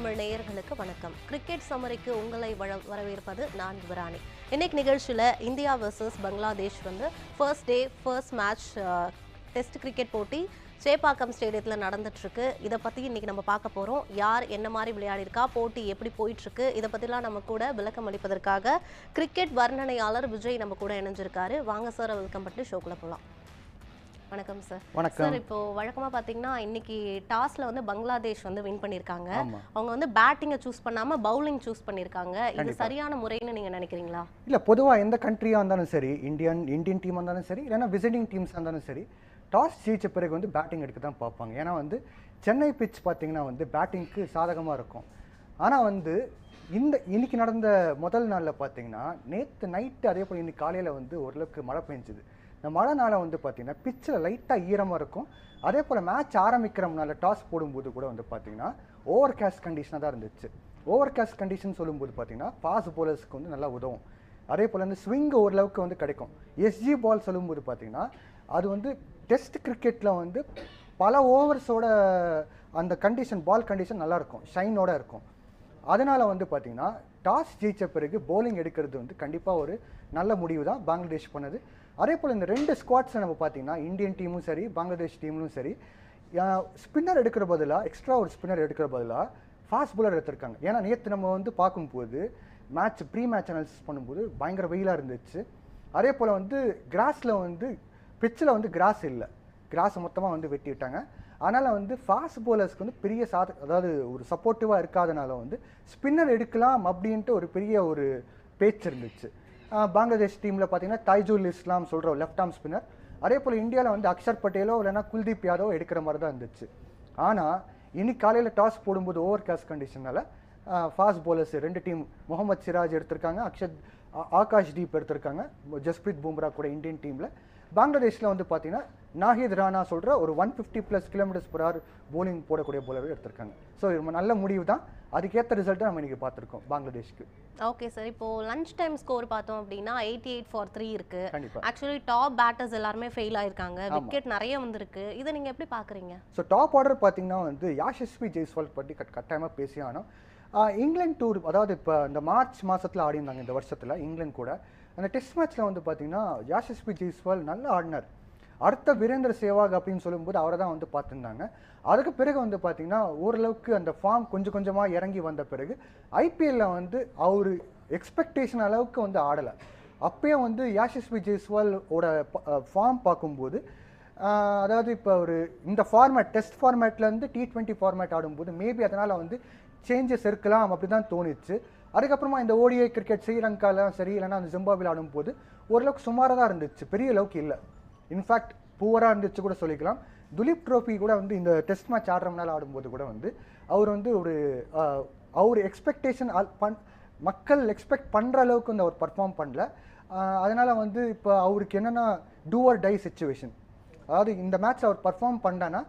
தமிழ் நேயர்களுக்கு வணக்கம். கிரிக்கெட் சமரிக்கு உங்களை வரவேற்பது நான் யுவராணி. இன்னைக்கு நிகழ்ச்சியில் இந்தியா வெர்சஸ் பங்களாதேஷ் வந்து first day first match test cricket போட்டி சேப்பாக்கம் ஸ்டேடியத்தில் நடந்துட்டுருக்கு. இதை பற்றி இன்னைக்கு நம்ம பார்க்க போகிறோம் யார் என்ன மாதிரி விளையாடிருக்கா போட்டி எப்படி போயிட்டுருக்கு இதை பற்றிலாம் நம்ம கூட விளக்கம் அளிப்பதற்காக கிரிக்கெட் வர்ணனையாளர் விஜய் நம்ம கூட இணைஞ்சிருக்காரு. வாங்க சார் வெல்கம் பண்ணிட்டு ஷோக்குள்ளே போகலாம் வணக்கம் சார் வணக்கம். சார் இப்போ வழக்கமா பாத்தீங்கன்னா இன்னைக்கு டாஸ்ல வந்து பங்களாதேஷ் வந்து வின் பண்ணிருக்காங்க. ஆமா. அவங்க வந்து பேட்டிங்கை சூஸ் பண்ணாம பவுலிங் சூஸ் பண்ணிருக்காங்க. இது. சரியான முறைன்னு நீங்க நினைக்கிறீங்களா? இல்ல பொதுவா எந்த கண்ட்ரியாக இருந்தாலும் சரி இந்தியன் இந்தியன் டீமாக இருந்தாலும் சரி இல்லைன்னா விசிட்டிங் டீம்ஸாக இருந்தாலும் சரி டாஸ் ஜெயிச்ச பிறகு வந்து பேட்டிங் எடுக்க தான் பார்ப்பாங்க. ஏன்னா வந்து சென்னை பிச் பார்த்தீங்கன்னா வந்து பேட்டிங்க்கு சாதகமாக இருக்கும். ஆனால் வந்து இந்த இன்னைக்கு நடந்த முதல் நாளில் பார்த்தீங்கன்னா நேற்று நைட்டு அதே போல் இன்னைக்கு காலையில் வந்து ஓரளவுக்கு மழை பெஞ்சுது. இந்த மழை வந்து பார்த்தீங்கன்னா பிச்சில் லைட்டாக ஈரமாக இருக்கும். அதே போல் மேட்ச் ஆரம்பிக்கிறோம்னால டாஸ் போடும்போது கூட வந்து பார்த்தீங்கன்னா ஓவர் கேஸ்ட் கண்டிஷனாக தான் இருந்துச்சு. ஓவர் கேஸ்ட் கண்டிஷன் சொல்லும்போது பார்த்தீங்கன்னா பாஸ் போலர்ஸ்க்கு வந்து நல்லா உதவும். அதே போல் வந்து ஸ்விங் ஓரளவுக்கு வந்து கிடைக்கும். எஸ்ஜி பால் சொல்லும்போது பார்த்தீங்கன்னா அது வந்து டெஸ்ட் கிரிக்கெட்டில் வந்து பல ஓவர்ஸோட அந்த கண்டிஷன் பால் கண்டிஷன் நல்லாயிருக்கும் ஷைனோட இருக்கும். அதனால் வந்து பார்த்தீங்கன்னா டாஸ் ஜெயிச்ச பிறகு போலிங் எடுக்கிறது வந்து கண்டிப்பாக ஒரு நல்ல முடிவு தான் பங்களாதேஷ் பண்ணது. அதே போல் இந்த ரெண்டு ஸ்குவாட்ஸை நம்ம பார்த்தீங்கன்னா இந்தியன் டீமும் சரி பங்களாதேஷ் டீமும் சரி ஸ்பின்னர் எடுக்கிற பதிலாக எக்ஸ்ட்ரா ஒரு ஸ்பின்னர் எடுக்கிற பதிலாக ஃபாஸ்ட் பவுலர் எடுத்திருக்காங்க. ஏன்னா நேற்று நம்ம வந்து பார்க்கும்போது மேட்ச் ப்ரீ மேட்ச் அனாலிசிஸ் பண்ணும்போது பயங்கர வெயிலாக இருந்துச்சு. அதே போல் வந்து கிராஸில் வந்து பிச்சில் வந்து கிராஸ் இல்லை. கிராஸ் மொத்தமாக வந்து வெட்டி விட்டாங்க அதனால் வந்து ஃபாஸ்ட் போலர்ஸ்க்கு வந்து பெரிய சாத அதாவது ஒரு சப்போர்ட்டிவாக இருக்காதனால வந்து ஸ்பின்னர் எடுக்கலாம் அப்படின்ட்டு ஒரு பெரிய ஒரு பேச்சு இருந்துச்சு. பங்களாதேஷ் டீமில் பார்த்தீங்கன்னா தைஜுல் இஸ்லாம் சொல்கிற லெஃப்ட் ஆர்ம் ஸ்பின்னர் அதே போல் இந்தியாவில் வந்து அக்ஷர் பட்டேலோ இல்லைனா குல்தீப் யாதவோ எடுக்கிற மாதிரி தான் இருந்துச்சு. ஆனால் இன்னைக்கு காலையில் டாஸ் போடும்போது ஓவர் கேஸ் கண்டிஷனால ஃபாஸ்ட் போலர்ஸ் ரெண்டு டீம் முகமது சிராஜ் எடுத்திருக்காங்க அக்ஷத் ஆகாஷ் தீப் எடுத்திருக்காங்க ஜஸ்பிரீத் பும்ரா கூட இந்தியன் டீமில் பங்களாதேஷில் வந்து பார்த்தீங்கன்னா நாஹித் ராணா சொல்கிற ஒரு one fifty plus kilometers per hour bowling போடக்கூடிய bowler எடுத்திருக்காங்க. ஸோ இது நல்ல முடிவு தான். அதுக்கேற்ற ரிசல்ட்டை நம்ம இன்னைக்கு பார்த்துருக்கோம் பங்களாதேஷ்க்கு. ஓகே சார் இப்போ லஞ்ச் டைம் ஸ்கோர் பார்த்தோம் அப்படின்னா எயிட்டி எயிட் ஃபார் த்ரீ இருக்கு ஆக்சுவலி டாப் பேட்டர்ஸ் எல்லாருமே ஃபெயில் ஆயிருக்காங்க. விக்கெட் நிறைய வந்திருக்கு. இதை நீங்க எப்படி பாக்குறீங்க ஸோ டாப் ஆர்டர் பார்த்தீங்கன்னா வந்து யாஷஸ்வி ஜெய்ஸ்வால் பற்றி கட் கட்டாயமாக பேசி ஆஹ் இங்கிலாந்து டூர் அதாவது இப்போ இந்த மார்ச் மாசத்துல ஆடினாங்க இந்த வருஷத்தில் இங்கிலாந்து கூட. அந்த டெஸ்ட் மேட்ச்சில் வந்து பார்த்தீங்கன்னா யாஷஸ்வி ஜெய்ஸ்வால் நல்ல ஆடினார். அடுத்த வீரேந்திர சேவாக் அப்படின்னு சொல்லும்போது அவரை தான் வந்து பார்த்துருந்தாங்க. அதுக்கு பிறகு வந்து பார்த்தீங்கன்னா ஓரளவுக்கு அந்த ஃபார்ம் கொஞ்சம் கொஞ்சமாக இறங்கி வந்த பிறகு ஐபிஎல்ல வந்து அவர் எக்ஸ்பெக்டேஷன் அளவுக்கு வந்து ஆடலை. அப்பயே வந்து யாஷஸ்வி ஜெய்ஸ்வாலோட ஓட ஃபார்ம் பார்க்கும்போது அதாவது இப்போ ஒரு இந்த ஃபார்மேட் டெஸ்ட் ஃபார்மேட்லேருந்து டி ட்வெண்ட்டி ஃபார்மேட் ஆடும்போது மேபி அதனால் வந்து சேஞ்சஸ் இருக்கலாம் அப்படி தான் தோணுச்சு. அதுக்கப்புறமா இந்த ஓடிஐ கிரிக்கெட் ஸ்ரீலங்காலாம் சரி இல்லைன்னா அந்த ஜிம்பாபில் ஆடும்போது ஓரளவுக்கு சுமாராக தான் இருந்துச்சு. பெரிய அளவுக்கு இல்லை. இன்ஃபேக்ட் பூவராக இருந்துச்சு கூட சொல்லிக்கலாம். துலீப் ட்ரோஃபி கூட வந்து இந்த டெஸ்ட் மேட்ச் ஆடுறதுனால ஆடும்போது கூட வந்து அவர் வந்து ஒரு அவர் எக்ஸ்பெக்டேஷன் பண் மக்கள் எக்ஸ்பெக்ட் பண்ணுற அளவுக்கு வந்து அவர் பர்ஃபார்ம் பண்ணல. அதனால் வந்து இப்போ அவருக்கு என்னென்னா டூ ஆர் டை சுச்சுவேஷன் அதாவது இந்த மேட்ச் அவர் பர்ஃபார்ம் பண்ணான்னா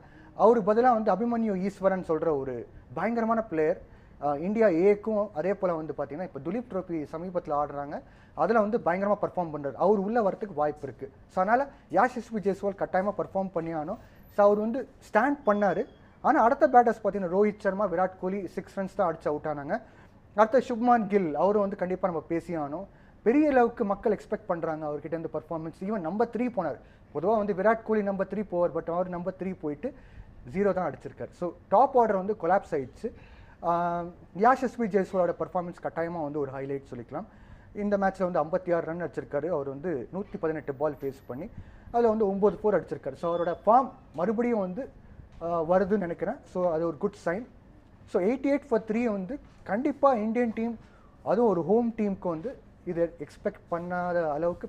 அவருக்கு பதிலாக வந்து அபிமன்யு ஈஸ்வரன் சொல்கிற ஒரு பயங்கரமான பிளேயர் இந்தியா ஏக்கும் அதே போல் வந்து பார்த்தீங்கன்னா இப்போ துலீப் ட்ரோஃபி சமீபத்தில் ஆடுறாங்க. அதில் வந்து பயங்கரமாக பர்ஃபார்ம் பண்ணுறாரு அவர் உள்ள வரத்துக்கு வாய்ப்பு இருக்குது ஸோ அதனால் யாஷஸ்வி ஜெய்ஸ்வால் கட்டாயமாக பர்ஃபார்ம் பண்ணியானோ ஸோ அவர் வந்து ஸ்டாண்ட் பண்ணார். ஆனால் அடுத்த பேட்டர்ஸ் பார்த்தீங்கன்னா ரோஹித் சர்மா விராட் கோலி சிக்ஸ் ரன்ஸ் தான் அடிச்சு அவுட் ஆனாங்க. அடுத்த சுப்மான் கில் அவரும் வந்து கண்டிப்பாக நம்ம பேசியானோம் பெரிய அளவுக்கு மக்கள் எக்ஸ்பெக்ட் பண்ணுறாங்க அவர்கிட்ட இருந்து பர்ஃபார்மன்ஸ் ஈவன் நம்பர் த்ரீ போனார். பொதுவாக வந்து விராட் கோலி நம்பர் த்ரீ போவார் பட் அவர் நம்பர் த்ரீ போயிட்டு ஜீரோ தான் அடிச்சிருக்காரு. ஸோ டாப் ஆர்டர் வந்து கொலாப்ஸ் ஆயிடுச்சு. ஆஹ் யாஷஸ்வி ஜெய்ஸ்வாலோட பர்ஃபார்மன்ஸ் கட்டாயமாக வந்து ஒரு ஹைலைட் சொல்லிக்கலாம். இந்த மேட்ச்சில் வந்து ஐம்பத்தி ஆறு ரன் அடிச்சிருக்காரு. அவர் வந்து நூற்றி பதினெட்டு பால் ஃபேஸ் பண்ணி அதில் வந்து ஒம்பது ஃபோர் அடிச்சிருக்காரு. ஸோ அவரோட ஃபார்ம் மறுபடியும் வந்து வருதுன்னு நினைக்கிறேன். ஸோ அது ஒரு good sign so eighty eight for three வந்து கண்டிப்பாக இந்தியன் டீம் அதுவும் ஒரு ஹோம் டீமுக்கு வந்து இதை எக்ஸ்பெக்ட் பண்ணாத அளவுக்கு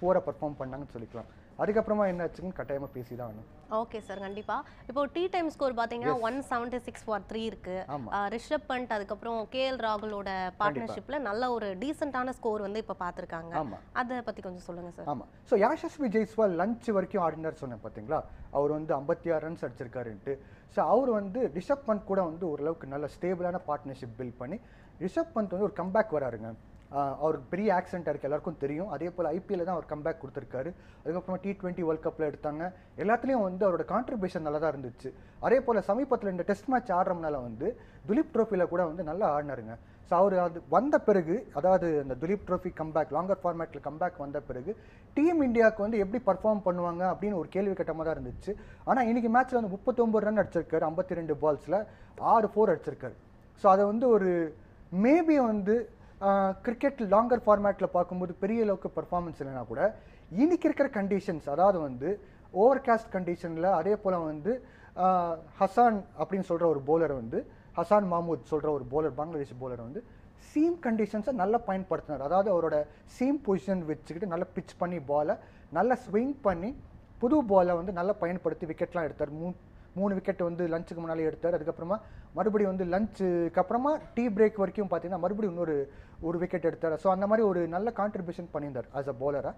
போரை பர்ஃபார்ம் பண்ணாங்கன்னு சொல்லிக்கலாம். அதுக்கப்புறமா என்ன ஆச்சுன்னு கட்டாயமாக பேசி தான் ஆகணும். ஓகே சார் கண்டிப்பா. இப்போ டி டைம் ஸ்கோர் பாத்தீங்கன்னா one seventy six for three இருக்கு. ரிஷப் பண்ட் அதுக்கப்புறம் கேஎல் ராகுலோட பார்ட்னர்ஷிப்ல நல்ல ஒரு டீசென்டான ஸ்கோர் வந்து இப்ப பாத்திருக்காங்க. ஆமாம் அதை பத்தி கொஞ்சம் சொல்லுங்க சார் ஆமாம் ஸோ யாஷஸ்வி ஜெய்ஸ்வால் லஞ்ச் வரைக்கும் ஆடினார் சொன்னேன் பார்த்தீங்களா அவர் வந்து ஐம்பத்தி ஆறு ரன்ஸ் அடிச்சிருக்காருன்ட்டு. ஸோ அவர் வந்து ரிஷப் பந்த் கூட வந்து ஓரளவுக்கு நல்ல ஸ்டேபிளான பார்ட்னர்ஷிப் பில்ட் பண்ணி ரிஷப் பந்த் வந்து ஒரு கம்பேக் வராருங்க. அவருக்கு பெரிய ஆக்சிடென்ட் இருக்குது எல்லாருக்கும் தெரியும். அதே போல் ஐபிஎல் தான் அவர் கம்பேக் கொடுத்துருக்காரு. அதுக்கப்புறமா டி டுவெண்ட்டி வேர்ல்ட் கப்பில் எடுத்தாங்க. எல்லாத்துலேயும் வந்து அவரோட கான்ட்ரிபியூஷன் நல்லா தான் இருந்துச்சு. அதே போல் சமீபத்தில் இந்த டெஸ்ட் மேட்ச் ஆடுறதுனால வந்து துலீப் ட்ரோஃபியில் கூட வந்து நல்லா ஆடினாருங்க. ஸோ அவர் அது வந்த பிறகு அதாவது இந்த துலீப் ட்ரோஃபி கம்பேக் லாங்கர் ஃபார்மேட்டில் கம்பேக் வந்த பிறகு டீம் இந்தியாவுக்கு வந்து எப்படி பர்ஃபார்ம் பண்ணுவாங்க அப்படின்னு ஒரு கேள்வி கட்டமாக தான் இருந்துச்சு. ஆனால் இன்னைக்கு மேட்ச்சில் வந்து முப்பத்தொம்பது ரன் அடிச்சிருக்காரு ஐம்பத்தி ரெண்டு பால்ஸில் ஆறு ஃபோர் அடிச்சிருக்காரு. ஸோ அதை வந்து ஒரு மேபி வந்து கிரிக்கெட் லாங்கர் ஃபார்மேட்டில் பார்க்கும்போது பெரிய அளவுக்கு பர்ஃபார்மன்ஸ் இல்லைனா கூட இன்னைக்கு இருக்கிற கண்டிஷன்ஸ் அதாவது வந்து ஓவர் காஸ்ட் கண்டிஷனில் அதே போல் வந்து ஹசான் அப்படின்னு சொல்கிற ஒரு போலர் வந்து ஹசான் மாமூத் சொல்கிற ஒரு போலர் பங்களாதேஷ் போலர் வந்து சீம் கண்டிஷன்ஸை நல்லா பயன்படுத்தினார். அதாவது அவரோட சீம் பொசிஷன் வச்சுக்கிட்டு நல்லா பிச் பண்ணி பாலை நல்லா ஸ்விங் பண்ணி புது பாலை வந்து நல்லா பயன்படுத்தி விக்கெட்லாம் எடுத்தார். மூ மூணு விக்கெட் வந்து லஞ்சுக்கு முன்னாலே எடுத்தார். அதுக்கப்புறமா மறுபடியும் வந்து லஞ்சுக்கு அப்புறமா டீ பிரேக் வரைக்கும் பார்த்தீங்கன்னா மறுபடியும் இன்னொரு ஒரு விக்கெட் எடுத்தார். ஸோ அந்த மாதிரி ஒரு நல்ல கான்ட்ரிபியூஷன் பண்ணியிருந்தார் ஆஸ் அ பவுலராக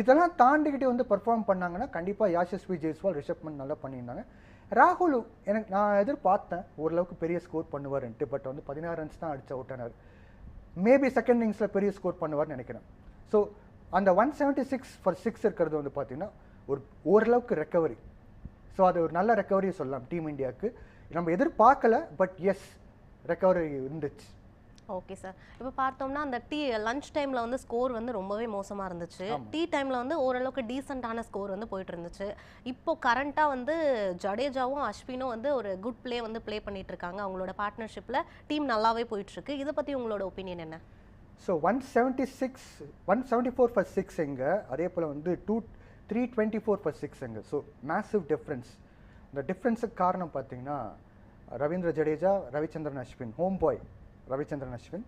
இதெல்லாம் தாண்டிக்கிட்டே வந்து பெர்ஃபார்ம் பண்ணாங்கன்னா கண்டிப்பாக யாஷஸ்வி ஜெய்ஸ்வால் ரிஷப் பண்ட் நல்லா பண்ணியிருந்தாங்க. ராகுல் எனக்கு நான் எதிர்பார்த்தேன் ஓரளவுக்கு பெரிய ஸ்கோர் பண்ணுவார்ன்ட்டு பட் வந்து பதினாறு ரன்ஸ் தான் அடிச்சு அவுட் மேபி செகண்ட் இன்னிங்ஸில் பெரிய ஸ்கோர் பண்ணுவார்னு நினைக்கிறேன். ஸோ அந்த one seventy six for six இருக்கிறது வந்து பார்த்தீங்கன்னா ஒரு ஓரளவுக்கு ரெக்கவரி ஸோ அது ஒரு நல்ல ரெக்கவரி சொல்லலாம் டீம் இந்தியாவுக்கு நம்ம எதிர்பார்க்கல பட் எஸ் ரெக்கவரி இருந்துச்சு. ஓகே சார் இப்போ பார்த்தோம்னா அந்த டீ லஞ்ச் டைமில் வந்து ஸ்கோர் வந்து ரொம்பவே மோசமாக இருந்துச்சு. டீ டைமில் வந்து ஓரளவுக்கு டீசெண்டான ஸ்கோர் வந்து போயிட்டு இருந்துச்சு. இப்போ கரண்ட்டாக வந்து ஜடேஜாவும் அஸ்வினும் வந்து ஒரு குட் ப்ளே வந்து ப்ளே பண்ணிட்டு இருக்காங்க. அவங்களோட பார்ட்னர்ஷிப்பில் டீம் நல்லாவே போயிட்டு இருக்கு. இதை பற்றி உங்களோட ஒப்பீனியன் என்ன? So one seventy six one seventy four for six எங்கே அதே போல் வந்து to three twenty four per சிக்ஸுங்க so massive difference இந்த டிஃப்ரென்ஸுக்கு காரணம் பார்த்தீங்கன்னா ரவீந்திர ஜடேஜா ரவிச்சந்திரன் அஸ்வின் ஹோம் பாய் ரவிச்சந்திரன் அஸ்வின்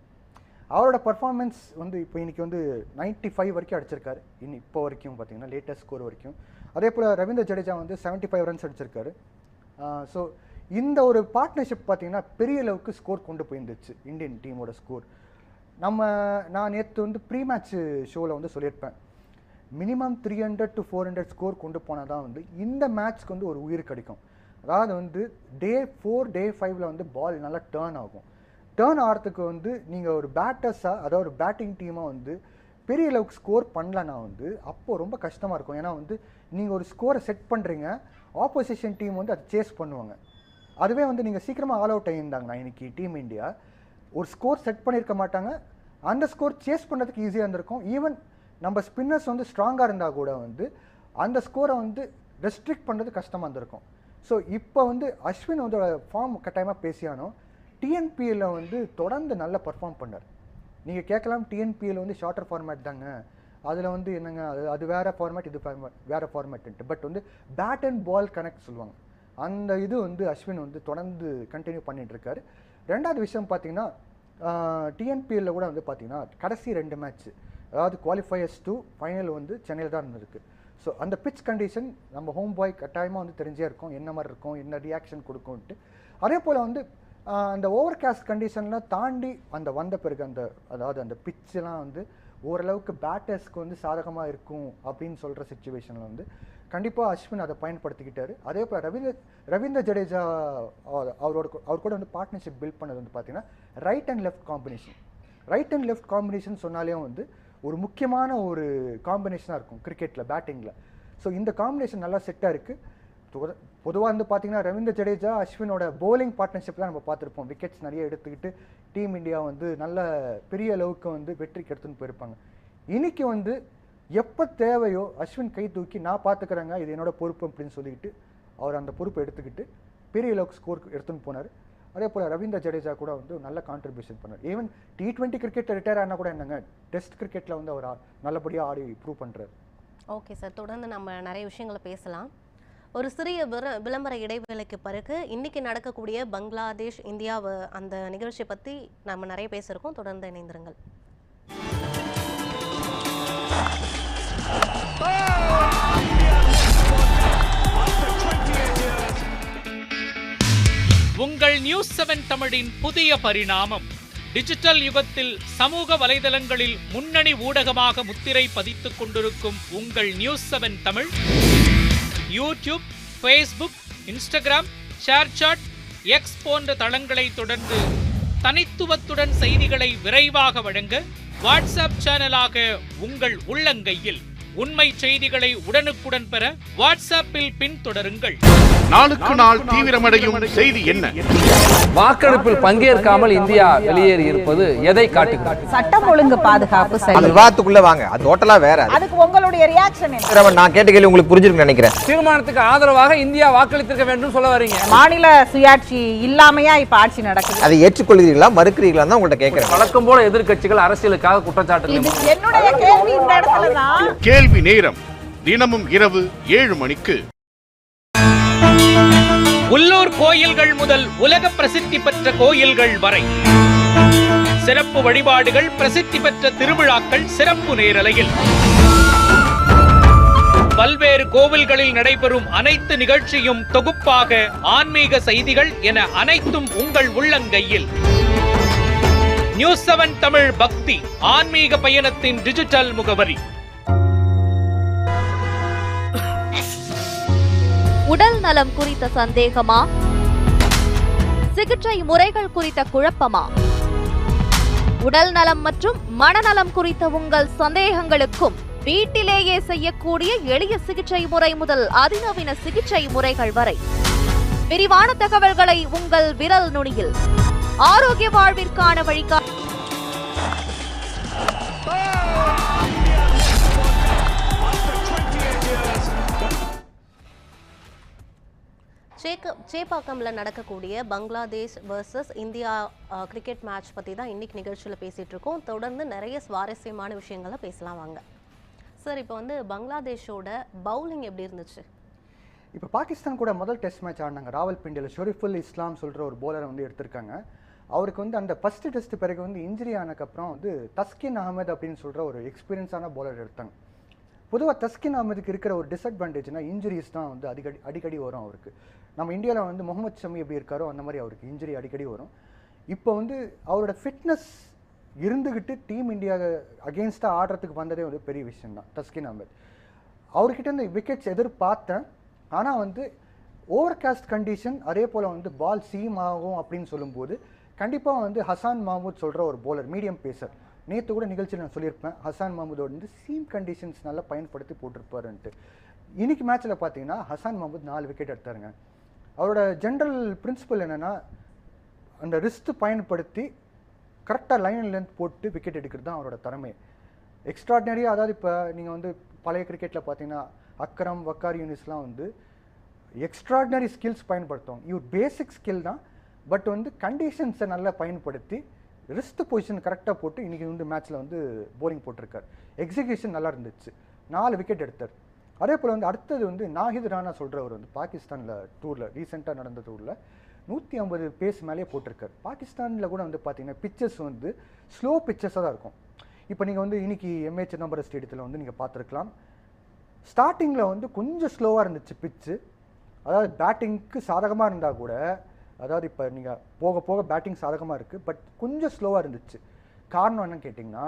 அவரோட பர்ஃபார்மன்ஸ் வந்து இப்போ இன்றைக்கி வந்து 95 ஃபைவ் வரைக்கும் அடிச்சிருக்காரு. இனி இப்போ வரைக்கும் பார்த்தீங்கன்னா லேட்டஸ்ட் ஸ்கோர் வரைக்கும். அதே போல் ரவீந்திர ஜடேஜா வந்து 75 ஃபைவ் ரன்ஸ் அடிச்சிருக்காரு ஸோ இந்த ஒரு பார்ட்னர்ஷிப் பார்த்தீங்கன்னா பெரிய அளவுக்கு ஸ்கோர் கொண்டு போயிருந்துச்சு. இந்தியன் டீமோட ஸ்கோர் நம்ம நான் நேற்று வந்து ப்ரீ மேட்ச் ஷோவில் வந்து சொல்லியிருப்பேன். Minimum three hundred to four hundred score கொண்டு போனால் தான் வந்து இந்த மேட்ச்க்கு வந்து ஒரு உயிர் கிடைக்கும். அதாவது வந்து டே ஃபோர் டே ஃபைவ்ல வந்து பால் நல்லா டேர்ன் ஆகும். டேர்ன் ஆகிறதுக்கு வந்து நீங்கள் ஒரு பேட்டர்ஸாக அதாவது ஒரு பேட்டிங் டீமாக வந்து பெரிய அளவுக்கு ஸ்கோர் பண்ணலன்னா வந்து அப்போது ரொம்ப கஷ்டமாக இருக்கும். ஏன்னா வந்து நீங்கள் ஒரு ஸ்கோரை செட் பண்ணுறீங்க ஆப்போசிஷன் டீம் வந்து அதை சேஸ் பண்ணுவாங்க. அதுவே வந்து நீங்கள் சீக்கிரமாக ஆல் அவுட் ஆகியிருந்தாங்கண்ணா இன்னைக்கு டீம் இந்தியா ஒரு ஸ்கோர் செட் பண்ணியிருக்க மாட்டாங்க. அந்த ஸ்கோர் சேஸ் பண்ணுறதுக்கு ஈஸியாக இருந்திருக்கும். ஈவன் நம்ம ஸ்பின்னர்ஸ் வந்து ஸ்ட்ராங்காக இருந்தால் கூட வந்து அந்த ஸ்கோரை வந்து ரெஸ்ட்ரிக்ட் பண்ணுறது கஷ்டமாக இருந்திருக்கும். ஸோ இப்போ வந்து அஸ்வின் வந்து ஃபார்ம் கட்டாயமாக பேசியானோ டிஎன்பிஎல்ல வந்து தொடர்ந்து நல்லா பர்ஃபார்ம் பண்ணார். நீங்கள் கேட்கலாம் டிஎன்பிஎல் வந்து ஷார்ட்டர் ஃபார்மேட் தாங்க. அதில் வந்து என்னங்க அது அது வேறு ஃபார்மேட் இது ஃபார்மேட் வேறு ஃபார்மேட்டுன்ட்டு பட் வந்து பேட் அண்ட் பால் கனெக்ட் சொல்லுவாங்க. அந்த இது வந்து அஸ்வின் வந்து தொடர்ந்து கண்டினியூ பண்ணிட்டு ரெண்டாவது விஷயம் பார்த்தீங்கன்னா டிஎன்பிஎல்ல கூட வந்து பார்த்தீங்கன்னா கடைசி ரெண்டு மேட்ச் அதாவது குவாலிஃபயர்ஸ் டூ ஃபைனல் வந்து சென்னையில் தான் இருந்திருக்கு ஸோ அந்த பிச் கண்டிஷன் நம்ம ஹோம் பாய் கட்டாயமாக வந்து தெரிஞ்சே இருக்கும். என்ன மாதிரி இருக்கும்? என்ன ரியாக்ஷன் கொடுக்கும்ன்ட்டு. அதே போல் வந்து அந்த ஓவர் கேஸ்ட் கண்டிஷன்லாம் தாண்டி அந்த வந்த பிறகு அந்த அதாவது அந்த பிச்செலாம் வந்து ஓரளவுக்கு பேட்டர்ஸ்க்கு வந்து சாதகமாக இருக்கும் அப்படின்னு சொல்கிற சுச்சுவேஷனில் வந்து கண்டிப்பாக அஸ்வின் அதை பயன்படுத்திக்கிட்டாரு. அதே போல் ரவீந்திர ரவீந்திர ஜடேஜா அவர் அவரோட அவர் கூட வந்து பார்ட்னர்ஷிப் பில்ட் பண்ணது வந்து பார்த்தீங்கன்னா right and left combination right and left combination சொன்னாலே வந்து ஒரு முக்கியமான ஒரு காம்பினேஷனாக இருக்கும் கிரிக்கெட்டில் பேட்டிங்கில் ஸோ இந்த காம்பினேஷன் நல்லா செட்டாக இருக்குது பொதுவாக வந்து பார்த்தீங்கன்னா ரவீந்திர ஜடேஜா அஸ்வினோட போலிங் பார்ட்னர்ஷிப் தான் நம்ம பார்த்துருப்போம். விக்கெட்ஸ் நிறைய எடுத்துக்கிட்டு டீம் இந்தியா வந்து நல்ல பெரிய அளவுக்கு வந்து வெற்றிக்கு எடுத்துன்னு போயிருப்பாங்க. இன்னைக்கு வந்து எப்போ தேவையோ அஸ்வின் கை தூக்கி நான் பார்த்துக்கிறேங்க இது என்னோட பொறுப்பு அப்படின்னு சொல்லிக்கிட்டு அவர் அந்த பொறுப்பை எடுத்துக்கிட்டு பெரிய அளவுக்கு ஸ்கோர் எடுத்துன்னு போனார். அதே போல் ரவீந்திர ஜடேஜா கூட வந்து நல்ல கான்ட்ரிபியூஷன் பண்ணார். Even T twenty cricket retire ஆனால் கூட என்னங்க டெஸ்ட் கிரிக்கெட்டில் வந்து அவர் நல்லபடியாக ஆடி ப்ரூவ் பண்ணுறாரு ஓகே சார் தொடர்ந்து நம்ம நிறைய விஷயங்களை பேசலாம். ஒரு சிறிய விளம்பர இடைவேளைக்கு பிறகு இன்னைக்கு நடக்கக்கூடிய பங்களாதேஷ் இந்தியா அந்த நிகழ்ச்சியை பற்றி நம்ம நிறைய பேசியிருக்கோம். தொடர்ந்து இணைந்திருங்கள். உங்கள் நியூஸ் செவன் தமிழின் புதிய பரிணாமம். டிஜிட்டல் யுகத்தில் சமூக வலைதளங்களில் முன்னணி ஊடகமாக முத்திரை பதித்துக் கொண்டிருக்கும் உங்கள் news seven Tamil. YouTube Facebook Instagram ShareChat X போன்ற தளங்களை தொடர்ந்து தனித்துவத்துடன் செய்திகளை விரைவாக வழங்க வாட்ஸ்அப் சேனலாக உங்கள் உள்ளங்கையில். உண்மை செய்திகளை உடனுக்குடன் பெற வாட்ஸ்அப்பில் பின்தொடருங்கள். நாளுக்கு நாள் தீவிரமடையும் செய்தி என்ன? வாக்கெடுப்பில் பங்கேற்காமல் இந்தியா வெளியேறி இருப்பது எதை காட்டுகிறது? சட்டம் ஒழுங்கு பாதுகாப்பு சரி. விவாதத்துக்குள்ள வாங்க. அது டோட்டலா வேற அது. அதுக்கு உங்களுடைய ரியாக்ஷன் என்ன? நான் கேட்ட கேள்வி உங்களுக்கு புரிஞ்சிருக்குன்னு நினைக்கிறேன். தீர்மானத்துக்கு ஆதரவாக இந்தியா வாக்களித்திருக்க வேண்டும் சொல்ல வரீங்க. மாநில சுயாட்சி இல்லாமையா இப்ப ஆட்சி நடக்குது? அதை ஏற்றுக்கொள்கிறீர்களா மறுக்கிறீர்களா தான் உங்கள்ட்ட கேட்கிறேன். வழக்கம் போல எதிர்க்கட்சிகள் அரசியலுக்காக குற்றச்சாட்டு என்னுடைய கேள்வி இந்த இடத்துல தான் கேள்வி நேரம் தினமும் இரவு ஏழு மணிக்கு. உள்ளூர் கோயில்கள் முதல் உலக பிரசித்தி பெற்ற கோயில்கள் வரை. சிறப்பு வழிபாடுகள் பிரசித்தி பெற்ற திருவிழாக்கள் சிறப்பு நேரலையில். பல்வேறு கோவில்களில் நடைபெறும் அனைத்து நிகழ்ச்சியும் தொகுப்பாக ஆன்மீக செய்திகள் என அனைத்தும் உங்கள் உள்ளங்கையில். நியூஸ் செவன் தமிழ் பக்தி ஆன்மீக பயணத்தின் டிஜிட்டல் முகவரி. உடல் நலம் குறித்த சந்தேகமா? சிகிச்சை முறைகள் குறித்த குழப்பமா? உடல் நலம் மற்றும் மனநலம் குறித்த உங்கள் சந்தேகங்களுக்கும் வீட்டிலேயே செய்யக்கூடிய எளிய சிகிச்சை முறை முதல் அதிநவீன சிகிச்சை முறைகள் வரை. விரிவான தகவல்களை உங்கள் விரல் நுனியில். ஆரோக்கிய வாழ்விற்கான வழிகாட்டு சேக்க சேப்பாக்கம்ல நடக்கக்கூடிய Bangladesh versus India cricket match பற்றி தான் இன்னைக்கு நிகழ்ச்சியில் பேசிட்டு இருக்கோம். தொடர்ந்து நிறைய சுவாரஸ்யமான விஷயங்களை பேசலாம் வாங்க. சார் இப்போ வந்து பங்களாதேஷோட பவுலிங் எப்படி இருந்துச்சு? இப்போ பாகிஸ்தான் கூட முதல் டெஸ்ட் மேட்ச் ஆடினாங்க. ராவல்பிண்டியில் ஷொரிஃபுல் இஸ்லாம் சொல்கிற ஒரு போலரை வந்து எடுத்திருக்காங்க. அவருக்கு வந்து அந்த ஃபஸ்ட்டு டெஸ்ட் பிறகு வந்து இன்ஜுரி ஆனதுக்கப்புறம் வந்து தஸ்கின் அகமது அப்படின்னு சொல்கிற ஒரு எக்ஸ்பீரியன்ஸான போலர் எடுத்தாங்க. பொதுவாக தஸ்கின் அகமதுக்கு இருக்கிற ஒரு டிஸ்அட்வான்டேஜ்னா இன்ஜுரிஸ் தான் வந்து அடிக்கடி அடிக்கடி வரும் அவருக்கு. நம்ம இந்தியாவில் வந்து முகமது ஷமி எப்படி இருக்காரோ அந்த மாதிரி அவருக்கு இன்ஜுரி அடிக்கடி வரும். இப்போ வந்து அவரோட ஃபிட்னஸ் இருந்துக்கிட்டு டீம் இந்தியா அகேன்ஸ்டாக ஆடுறதுக்கு வந்ததே வந்து பெரிய விஷயம் தான் தஸ்கின் அகமது அவர்கிட்ட இந்த விக்கெட்ஸ் எதிர்பார்த்தேன். ஆனால் வந்து ஓவர் காஸ்ட் கண்டிஷன் அதே போல் வந்து பால் சீம் ஆகும் அப்படின்னு சொல்லும்போது கண்டிப்பாக வந்து ஹசான் மாமூத் சொல்கிற ஒரு போலர் மீடியம் பேசர் நேற்று கூட நிகழ்ச்சியில் நான் சொல்லியிருப்பேன் ஹசான் மஹமூதோட வந்து சீம் கண்டிஷன்ஸ் நல்லா பயன்படுத்தி போட்டிருப்பாருன்ட்டு. இன்னைக்கு மேட்ச்சில் பார்த்தீங்கன்னா ஹசான் மஹமூத் நாலு விக்கெட் எடுத்தாருங்க. அவரோட ஜென்ரல் பிரின்சிபல் என்னென்னா அந்த ரிஸ்ட் பயன்படுத்தி கரெக்டாக லைன் லென்த் போட்டு விக்கெட் எடுக்கிறது தான் அவரோட திறமை. எக்ஸ்ட்ராடினரியாக அதாவது இப்போ நீங்கள் வந்து பழைய கிரிக்கெட்டில் பார்த்தீங்கன்னா அக்ரம் வக்கார் யூனிஸ்லாம் வந்து எக்ஸ்ட்ராடினரி ஸ்கில்ஸ் பயன்படுத்தும் இவர் பேசிக் ஸ்கில் தான் பட் வந்து கண்டிஷன்ஸை நல்லா பயன்படுத்தி ரிஸ்ட் பொசிஷன் கரெக்டாக போட்டு இன்றைக்கி வந்து மேட்ச்சில் வந்து போலிங் போட்டிருக்கார். எக்ஸிகியூஷன் நல்லா இருந்துச்சு. நாலு விக்கெட் எடுத்தார். அதே போல் வந்து அடுத்தது வந்து நாஹித் ராணா சொல்கிறவர் வந்து பாகிஸ்தானில் டூரில் ரீசெண்டாக நடந்த டூரில் நூற்றி ஐம்பது பேஸ் மேலேயே போட்டிருக்கார். பாகிஸ்தானில் கூட வந்து பார்த்தீங்கன்னா பிச்சஸ் வந்து ஸ்லோ பிச்சஸாக தான் இருக்கும். இப்போ நீங்கள் வந்து இன்றைக்கி எம்ஏ சிதம்பரம் ஸ்டேடியத்தில் வந்து நீங்கள் பார்த்துருக்கலாம். ஸ்டார்டிங்கில் வந்து கொஞ்சம் ஸ்லோவாக இருந்துச்சு பிச்சு அதாவது பேட்டிங்க்கு சாதகமாக இருந்தால் கூட அதாவது இப்போ நீங்கள் போக போக பேட்டிங் சாதகமாக இருக்குது பட் கொஞ்சம் ஸ்லோவாக இருந்துச்சு. காரணம் என்னன்னு கேட்டிங்கன்னா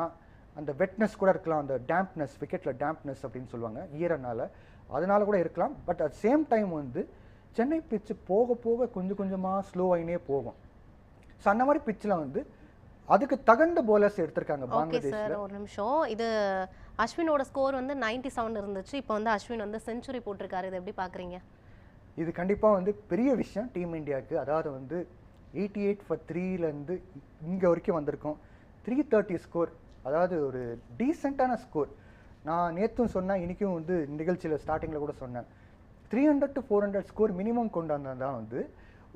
அந்த வெட்னஸ் கூட இருக்கலாம் அந்த டேம்ப்னஸ் விக்கெட்டில் டேம்ப்னஸ் அப்படின்னு சொல்லுவாங்க ஈரனால. அதனால கூட இருக்கலாம் பட் அட் சேம் டைம் வந்து சென்னை பிச்சு போக போக கொஞ்சம் கொஞ்சமாக ஸ்லோ ஆகினே போகும். ஸோ அந்த மாதிரி பிச்சில் வந்து அதுக்கு தகுந்த போலர்ஸ் எடுத்திருக்காங்க பங்களாதேஷில் ஒரு நிமிஷம். இது அஸ்வினோட ஸ்கோர் வந்து 97 செவன் இருந்துச்சு. இப்போ வந்து அஸ்வின் வந்து செஞ்சுரி போட்டிருக்காரு. இது எப்படி பார்க்குறீங்க இது கண்டிப்பாக வந்து பெரிய விஷயம் டீம் இந்தியாவுக்கு அதாவது வந்து எயிட்டி எயிட் ஃபார் த்ரீலேருந்து இங்கே வரைக்கும் வந்திருக்கோம். த்ரீ தேர்ட்டி ஸ்கோர் அதாவது ஒரு டீசெண்டான ஸ்கோர் நான் நேற்றும் சொன்னேன் இன்றைக்கும் வந்து நிகழ்ச்சியில் ஸ்டார்டிங்கில் கூட சொன்னேன். Three hundred to four hundred score minimum கொண்டு வந்தால் தான் வந்து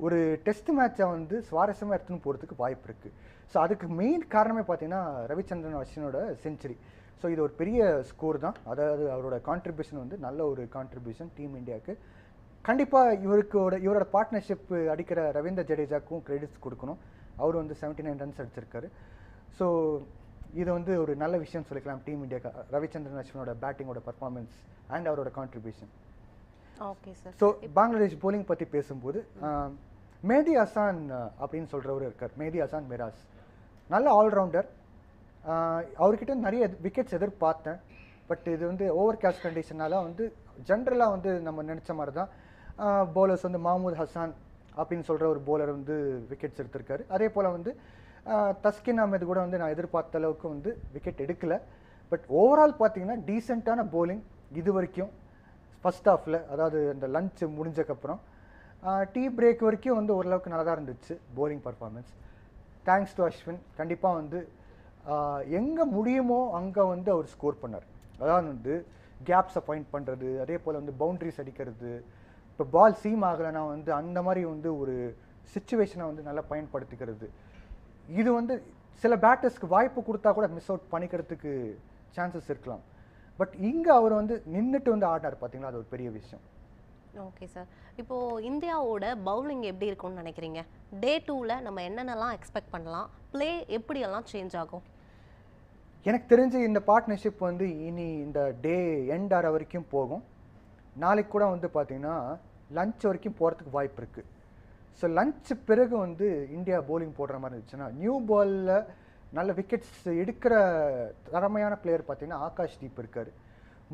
ஒரு டெஸ்ட் மேட்சை வந்து சுவாரஸ்யமாக எடுத்துன்னு போகிறதுக்கு வாய்ப்பு இருக்குது ஸோ அதுக்கு மெயின் காரணமே பார்த்தீங்கன்னா ரவிச்சந்திரன் அஸ்வினோட செஞ்சுரி ஸோ இது ஒரு பெரிய ஸ்கோர் தான். அதாவது அவரோட கான்ட்ரிபியூஷன் வந்து நல்ல ஒரு கான்ட்ரிபியூஷன் டீம் இந்தியாவுக்கு கண்டிப்பாக இவருக்கு இவரோட பார்ட்னர்ஷிப் அடிக்கிற ரவீந்திர ஜடேஜாக்கும் கிரெடிட்ஸ் கொடுக்கணும். அவர் வந்து 79 நைன் ரன்ஸ் அடிச்சிருக்காரு. ஸோ இது வந்து ஒரு நல்ல விஷயம் சொல்லிக்கலாம். டீம் இந்தியாக்கு ரவிச்சந்திரன் அஸ்வினோட பேட்டிங்கோட பர்ஃபார்மன்ஸ் அண்ட் அவரோட contribution okay sir so Bangladesh bowling பற்றி பேசும்போது மேதி ஆஹ், அப்படின்னு சொல்கிறவர் இருக்கார். மேதி ஹசான் மிராஸ் நல்ல ஆல்ரவுண்டர் அவர்கிட்ட நிறைய விக்கெட்ஸ் எதிர்பார்த்தேன். பட் இது வந்து ஓவர் கேஷ் கண்டிஷனால வந்து ஜென்ரலாக வந்து நம்ம நினச்ச மாதிரி தான் பவுலர்ஸ் வந்து மாமூத் ஹசான் அப்படின்னு சொல்கிற ஒரு போலர் வந்து விக்கெட்ஸ் எடுத்திருக்காரு. அதே போல் வந்து தஸ்கின் அஹ்மத் கூட வந்து நான் எதிர்பார்த்த அளவுக்கு வந்து விக்கெட் எடுக்கல. பட் ஓவரால் பார்த்தீங்கன்னா டீசெண்டான போலிங் இது வரைக்கும் ஃபஸ்ட் ஆஃபில் அதாவது இந்த லஞ்ச் முடிஞ்சக்கப்புறம் டீ பிரேக் வரைக்கும் வந்து ஓரளவுக்கு நல்லா தான் இருந்துச்சு bowling performance thanks to Ashwin கண்டிப்பாக வந்து எங்கே முடியுமோ அங்கே வந்து அவர் ஸ்கோர் பண்ணார். அதாவது வந்து கேப்ஸை பாயிண்ட் பண்ணுறது அதே போல் வந்து பவுண்ட்ரிஸ் அடிக்கிறது இப்போ பால் சீம் ஆகலைன்னா வந்து அந்த மாதிரி வந்து ஒரு சுச்சுவேஷனை வந்து நல்லா பயன்படுத்திக்கிறது. இது வந்து சில பேட்டர்ஸ்க்கு வாய்ப்பு கொடுத்தா கூட மிஸ் அவுட் பண்ணிக்கிறதுக்கு சான்சஸ் இருக்கலாம். பட் இங்கே அவர் வந்து நின்றுட்டு வந்து ஆடினார் பார்த்தீங்களா? அது ஒரு பெரிய விஷயம். ஓகே சார் இப்போ இந்தியாவோட பவுலிங் எப்படி இருக்கும்னு நினைக்கிறீங்க? டே டூவில் நம்ம என்னென்னலாம் எக்ஸ்பெக்ட் பண்ணலாம்? ப்ளே எப்படியெல்லாம் சேஞ்ச் ஆகும்? எனக்கு தெரிஞ்சு இந்த பார்ட்னர்ஷிப் வந்து இனி இந்த டே எண்ட் ஆகிற வரைக்கும் போகும். நாளைக்கு கூட வந்து பார்த்தீங்கன்னா லஞ்ச் வரைக்கும் போகிறதுக்கு வாய்ப்பு இருக்குது ஸோ லஞ்ச் பிறகு வந்து இந்தியா போலிங் போடுற மாதிரி இருந்துச்சுன்னா நியூ பாலில் நல்ல விக்கெட்ஸ் எடுக்கிற திறமையான பிளேயர் பார்த்தீங்கன்னா ஆகாஷ் தீப் இருக்கார்.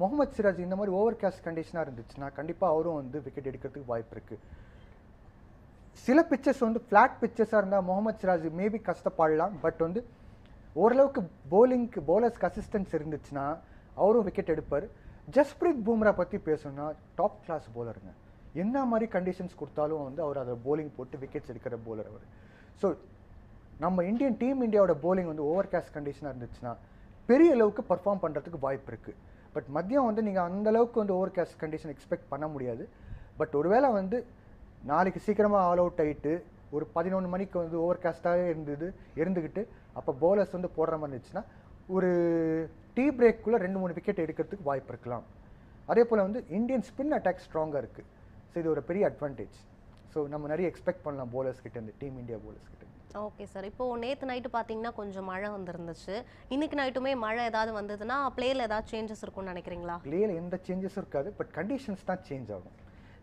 முகமது சிராஜ் இந்த மாதிரி ஓவர் கேஸ்ட் கண்டிஷனாக இருந்துச்சுன்னா கண்டிப்பாக அவரும் வந்து விக்கெட் எடுக்கிறதுக்கு வாய்ப்பு இருக்குது சில பிச்சர்ஸ் வந்து ஃப்ளாட் பிச்சர்ஸாக இருந்தால் முகமது சிராஜ் மேபி கஷ்டப்படலாம். பட் வந்து ஓரளவுக்கு போலிங்க்கு bowlers அசிஸ்டன்ஸ் இருந்துச்சுன்னா அவரும் விக்கெட் எடுப்பார். ஜஸ்பிரீத் பூம்ரா பற்றி பேசணும்னா டாப் கிளாஸ் போலருங்க என்ன மாதிரி கண்டிஷன்ஸ் கொடுத்தாலும் வந்து அவர் அதை போலிங் போட்டு விக்கெட்ஸ் எடுக்கிற போலர் அவர். ஸோ நம்ம இந்தியன் டீம் இந்தியாவோட போலிங் வந்து ஓவர் கேஸ்ட் கண்டிஷனாக இருந்துச்சுன்னா பெரிய அளவுக்கு பர்ஃபார்ம் பண்ணுறதுக்கு வாய்ப்பு இருக்குது பட் மதியம் வந்து நீங்கள் அந்தளவுக்கு வந்து ஓவர் கேஸ்ட் கண்டிஷன் எக்ஸ்பெக்ட் பண்ண முடியாது. பட் ஒருவேளை வந்து நாளைக்கு சீக்கிரமாக ஆல் அவுட் ஆகிட்டு ஒரு பதினொன்று மணிக்கு வந்து ஓவர் கேஸ்டாகவே இருந்தது இருந்துக்கிட்டு அப்போ போலர்ஸ் வந்து போடுற மாதிரி இருந்துச்சுன்னா ஒரு டீ பிரேக்குள்ளே ரெண்டு மூணு விக்கெட் எடுக்கிறதுக்கு வாய்ப்பு இருக்கலாம். அதே போல் வந்து இந்தியன் ஸ்பின் அட்டாக் ஸ்ட்ராங்காக இருக்குது ஸோ இது ஒரு பெரிய அட்வான்டேஜ் ஸோ நம்ம நிறைய எக்ஸ்பெக்ட் பண்ணலாம் bowlers கிட்ட இருந்து டீம் இந்தியா bowlers கிட்ட இருந்து. ஓகே சார் இப்போ நேற்று நைட்டு பார்த்தீங்கன்னா கொஞ்சம் மழை வந்திருந்துச்சு. இன்னைக்கு நைட்டுமே மழை ஏதாவது வந்ததுன்னா பிளேயில் ஏதாவது சேஞ்சஸ் இருக்கும்னு நினைக்கிறீங்களா? பிளேயில் எந்த சேஞ்சஸும் இருக்காது பட் கண்டிஷன்ஸ் தான் சேஞ்ச் ஆகும்.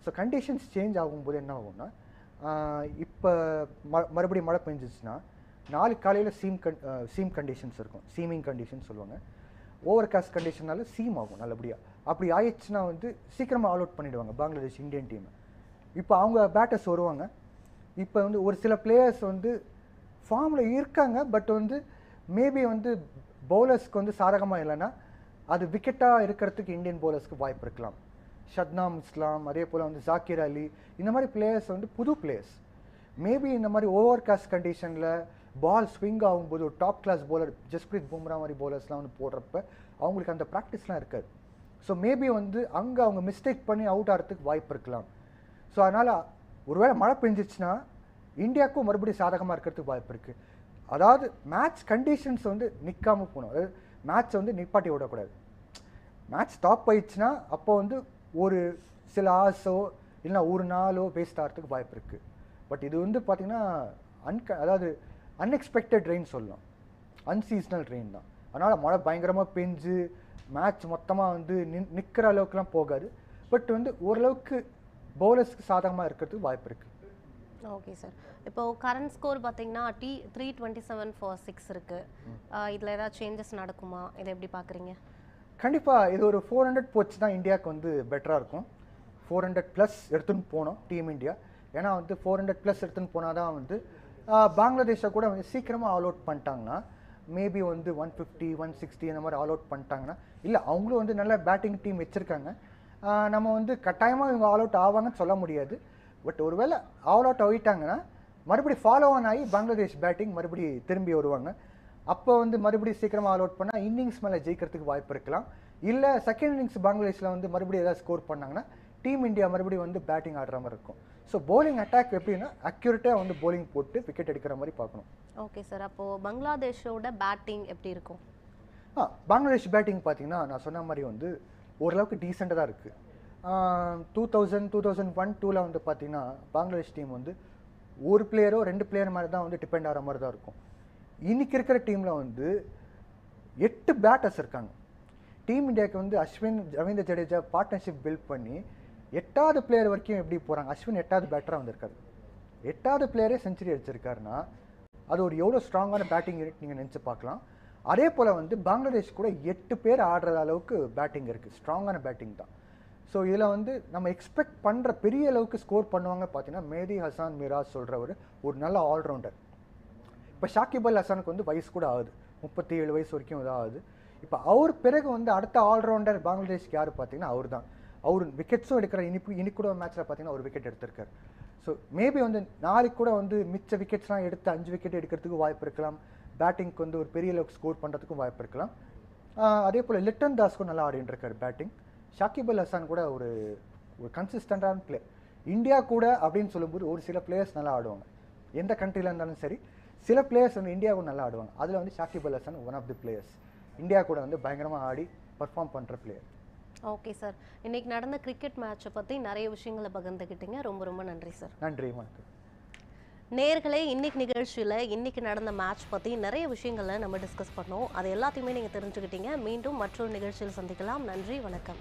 ஸோ கண்டிஷன்ஸ் சேஞ்ச் ஆகும்போது என்ன ஆகும்னா இப்போ ம மறுபடியும் மழை பெஞ்சிச்சுன்னா நாளைக்கு காலையில் சீம் கன் சீம் கண்டிஷன்ஸ் இருக்கும். சீமிங் கண்டிஷன் சொல்லுவாங்க. ஓவர் காஸ்ட் கண்டிஷனால சீம் ஆகும் நல்லபடியாக அப்படி ஆயிடுச்சுன்னா வந்து சீக்கிரமாக ஆல் அவுட் பண்ணிடுவாங்க பங்களாதேஷ் இந்தியன் டீம் இப்போ அவங்க பேட்டர்ஸ் வருவாங்க. இப்போ வந்து ஒரு சில பிளேயர்ஸ் வந்து ஃபார்மில் இருக்காங்க பட் வந்து மேபி வந்து பவுலர்ஸ்க்கு வந்து சாதகமாக இல்லைன்னா அது விக்கெட்டாக இருக்கிறதுக்கு இந்தியன் பவுலர்ஸ்க்கு வாய்ப்பு இருக்கலாம். ஷத்னாம் இஸ்லாம் அதே போல் வந்து ஜாக்கிர் அலி இந்த மாதிரி பிளேயர்ஸ் வந்து புது பிளேயர்ஸ் மேபி இந்த மாதிரி ஓவர் காஸ்ட் கண்டிஷனில் பால் ஸ்விங் ஆகும்போது ஒரு top class bowler Jasprit Bumrah மாதிரி போலர்ஸ்லாம் வந்து போடுறப்ப அவங்களுக்கு அந்த ப்ராக்டிஸ்லாம் இருக்காது. ஸோ மேபி வந்து அங்கே அவங்க மிஸ்டேக் பண்ணி அவுட் ஆகிறதுக்கு வாய்ப்பு இருக்கலாம். ஸோ அதனால் ஒருவேளை மழை பெஞ்சிச்சுன்னா இந்தியாவுக்கும் மறுபடியும் சாதகமாக இருக்கிறதுக்கு வாய்ப்பு இருக்குது அதாவது மேட்ச் கண்டிஷன்ஸ் வந்து நிற்காமல் போகணும். அதாவது மேட்ச் வந்து நிப்பாட்டி விடக்கூடாது. மேட்ச் ஸ்டாப் ஆயிடுச்சுன்னா அப்போ வந்து ஒரு சில ஆசோ இல்லைன்னா ஒரு நாளோ வேஸ்ட் ஆகிறதுக்கு வாய்ப்பு இருக்குது பட் இது வந்து பார்த்திங்கன்னா அன்க அதாவது அன்எக்ஸ்பெக்டட் ரெயின் சொல்லலாம் அன்சீசனல் ரெயின் தான். அதனால் மழை பயங்கரமாக பெஞ்சு மேட்ச் மொத்தமாக வந்து நின் நிற்கிற அளவுக்குலாம் போகாது. பட் வந்து ஓரளவுக்கு பவுலர்ஸ்க்கு சாதகமாக இருக்கிறதுக்கு வாய்ப்பு இருக்குது ஓகே சார் இப்போ கரண்ட் ஸ்கோர் பார்த்தீங்கன்னா T three twenty seven for six இருக்கு இதில் ஏதாவது சேஞ்சஸ் நடக்குமா? இதை எப்படி பார்க்குறீங்க? கண்டிப்பாக இது ஒரு ஃபோர் ஹண்ட்ரட் போச்சு தான் இந்தியாவுக்கு வந்து பெட்டராக இருக்கும். ஃபோர் ஹண்ட்ரட் ப்ளஸ் எடுத்துன்னு போனோம் டீம் இந்தியா ஏன்னா வந்து ஃபோர் ஹண்ட்ரட் ப்ளஸ் எடுத்துன்னு போனால் தான் வந்து பங்களாதேஷை கூட வந்து சீக்கிரமாக ஆல் அவுட் பண்ணிட்டாங்கன்னா மேபி வந்து ஒன் ஃபிஃப்டி ஒன் சிக்ஸ்டி அந்த மாதிரி ஆல் அவுட் பண்ணிட்டாங்கன்னா இல்லை அவங்களும் வந்து நல்ல பேட்டிங் டீம் வச்சுருக்காங்க. நம்ம வந்து கட்டாயமாக இவங்க ஆல் அவுட் ஆவாங்கன்னு சொல்ல முடியாது. பட் ஒருவேளை ஆல் அவுட் ஆகிட்டாங்கன்னா மறுபடியும் ஃபாலோ ஆன் ஆகி பங்களாதேஷ் பேட்டிங் மறுபடி திரும்பி வருவாங்க. அப்போ வந்து மறுபடியும் சீக்கிரமாக ஆல் அவுட் பண்ணால் இன்னிங்ஸ் மேலே ஜெயிக்கிறதுக்கு வாய்ப்பு இருக்கலாம். இல்லை செகண்ட் இன்னிங்ஸ் பங்களாதேஷில் வந்து மறுபடியும் ஏதாவது ஸ்கோர் பண்ணாங்கன்னா டீம் இந்தியா மறுபடியும் வந்து பேட்டிங் ஆடுற மாதிரி இருக்கும். ஸோ bowling அட்டாக் எப்படின்னா அக்யூரேட்டாக வந்து bowling போட்டு விக்கெட் எடுக்கிற மாதிரி பார்க்கணும். ஓகே சார் அப்போது பங்களாதேஷோட பேட்டிங் எப்படி இருக்கும்? ஆ பங்களாதேஷ் பேட்டிங் பார்த்தீங்கன்னா நான் சொன்ன மாதிரி வந்து ஓரளவுக்கு டீசெண்டாக தான் இருக்குது two thousand two thousand one டூவில் வந்து பார்த்தீங்கன்னா பங்களாதேஷ் டீம் வந்து ஒரு பிளேயரோ ரெண்டு பிளேயர் மாதிரி தான் வந்து டிபெண்ட் ஆகிற மாதிரி தான் இருக்கும். இன்னைக்கு இருக்கிற டீமில் வந்து எட்டு பேட்டர்ஸ் இருக்காங்க. டீம் இந்தியாவுக்கு வந்து அஸ்வின் ரவீந்திர ஜடேஜா பார்ட்னர்ஷிப் பில்ட் பண்ணி எட்டாவது பிளேயர் வரைக்கும் எப்படி போகிறாங்க அஸ்வின் எட்டாவது பேட்டராக வந்திருக்காரு. எட்டாவது பிளேயரே செஞ்சுரி அடிச்சிருக்காருன்னா அது ஒரு எவ்வளோ ஸ்ட்ராங்கான பேட்டிங் யூனிட் நீங்கள் நினச்சி பார்க்கலாம். அதே போல் வந்து பங்களாதேஷ் கூட எட்டு பேர் ஆடுற அளவுக்கு பேட்டிங் இருக்குது ஸ்ட்ராங்கான பேட்டிங் தான். ஸோ இதில் வந்து நம்ம எக்ஸ்பெக்ட் பண்ணுற பெரிய அளவுக்கு ஸ்கோர் பண்ணுவாங்க பார்த்தீங்கன்னா மேதி ஹசான் மிராஜ் சொல்கிறவர் ஒரு நல்ல ஆல்ரவுண்டர் இப்போ ஷாக்கிப் அல் ஹசானுக்கு வந்து வயசு கூட ஆகுது. முப்பத்தி ஏழு வயசு வரைக்கும் இதாக ஆகுது இப்போ அவர் பிறகு வந்து அடுத்த ஆல்ரவுண்டர் பங்களாதேஷ்க்கு யார் பார்த்தீங்கன்னா அவர் தான் அவர் விக்கெட்ஸும் எடுக்கிற இனிப்பு இன்னைக்கு கூட மேட்ச்சில் பார்த்தீங்கன்னா ஒரு விக்கெட் எடுத்திருக்காரு. ஸோ மேபி வந்து நாளைக்கு கூட வந்து மிச்ச விக்கெட்ஸ்லாம் எடுத்து அஞ்சு விக்கெட் எடுக்கிறதுக்கு வாய்ப்பு இருக்கலாம். பேட்டிங்க்கு வந்து ஒரு பெரிய அளவுக்கு ஸ்கோர் பண்ணுறதுக்கும் வாய்ப்பு இருக்கலாம். அதே போல் லிட்டன் தாஸ்க்கும் நல்லா ஆடிட்டு இருக்காரு பேட்டிங் ஷாக்கிப் அல் ஹசான் கூட ஒரு ஒரு கன்சிஸ்டண்டான பிளே இந்தியா கூட அப்படின்னு சொல்லும்போது ஒரு சில பிளேயர்ஸ் நல்லா ஆடுவாங்க. எந்த கண்ட்ரியில் இருந்தாலும் சரி சில பிளேயர்ஸ் வந்து இந்தியாவுக்கு நல்லா ஆடுவாங்க. அதில் வந்து Shakib Al Hasan one of the players India கூட வந்து பயங்கரமாக ஆடி பர்ஃபார்ம் பண்ணுற பிளேயர் ஓகே சார். இன்னைக்கு நடந்த கிரிக்கெட் மேட்சை பற்றி நிறைய விஷயங்களை பகிர்ந்துக்கிட்டீங்க ரொம்ப ரொம்ப நன்றி சார். நன்றி வணக்கம். நேர்களே இன்னைக்கு நிகழ்ச்சியில் இன்னைக்கு நடந்த மேட்ச் பற்றி நிறைய விஷயங்களை நம்ம டிஸ்கஸ் பண்ணோம். அது எல்லாத்தையுமே நீங்கள் தெரிஞ்சுக்கிட்டீங்க. மீண்டும் மற்றொரு நிகழ்ச்சியில் சந்திக்கலாம். நன்றி வணக்கம்.